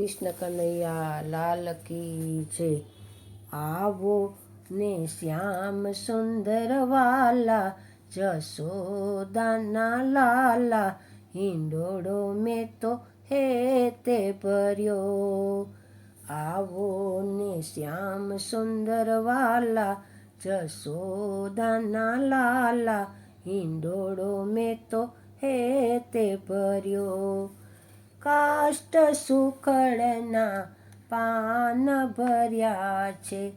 કૃષ્ણ કનૈયા, લાલ કી છે આવો ને શ્યામ સુંદર વાલા જસોદાના લાલા, હિંડોળો મેં તો હે તે ભર્યો. આવો ને શ્યામ સુંદર વાલા જસોદાના લાલા, હિંડોળો મેં તો હે તે ભર્યો. કાષ્ટ સુખડના પાન ભર્યા છે.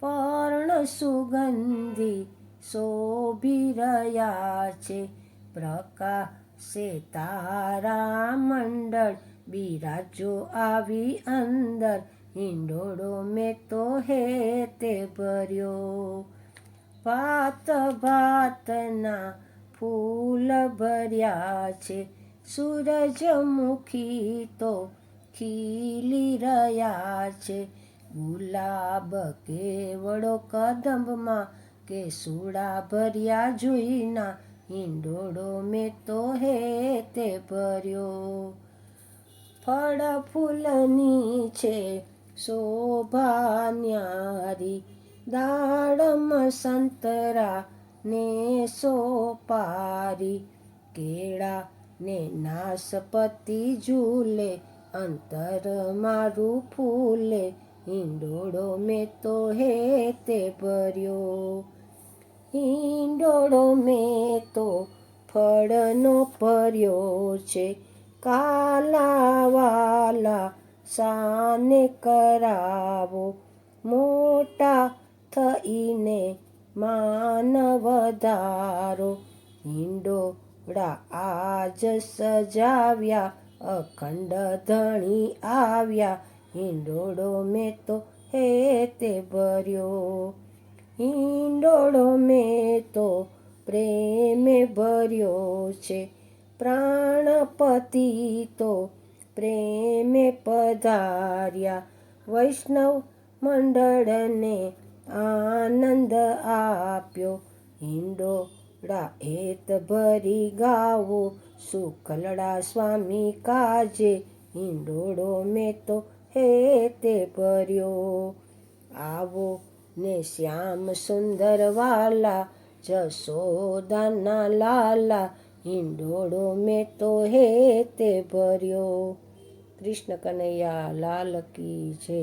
પર્ણ સુગંધી શોભી રહ્યા છે. પ્રકાશે તારા મંડળ બિરાજો આવી અંદર. હિંડોળો મેં તો હે તે ભર્યો. ભાત ભાતના ફૂલ ભર્યા છે. સૂરજમુખી તો ખીલી રહ્યા છે ગુલાબ કેવડો કદંબમાં કે સુડા ભર્યા જોઈના હિંડોળો મેં તો હે તે ભર્યો ફળ ફૂલની છે શોભા ન્યારી દાડમ સંતરા ને સોપારી કેળા ને નાસપતિ ઝૂલે, અંતર મારું ફૂલે, હિંડોળો મેં તો હે તે ભર્યો. હિંડોળો મેં તો ફળનો ભર્યો છે, કાલાવાલા સાને કરાવો, મોટા થઈને માન વધારો હિંડોળા આજ સજાવ્યા, અખંડ ધણી આવ્યા. હિંડોળો મેં તો હે તે ભર્યો. હિંડોળો મેં તો પ્રેમે ભર્યો છે. પ્રાણપતિ તો પ્રેમે પધાર્યા. વૈષ્ણવ મંડળને આનંદ આપ્યો. હિંડોળા હેત ભરી ગાવો સુકલડા સ્વામી કાજે હિંડોળો મેં તો હે તે ભર્યો આવો ને શ્યામ સુંદર વાલા જશોદાના લાલા હિંડોળો મેં તો હે તે ભર્યો કૃષ્ણ કનૈયા લાલ કી જય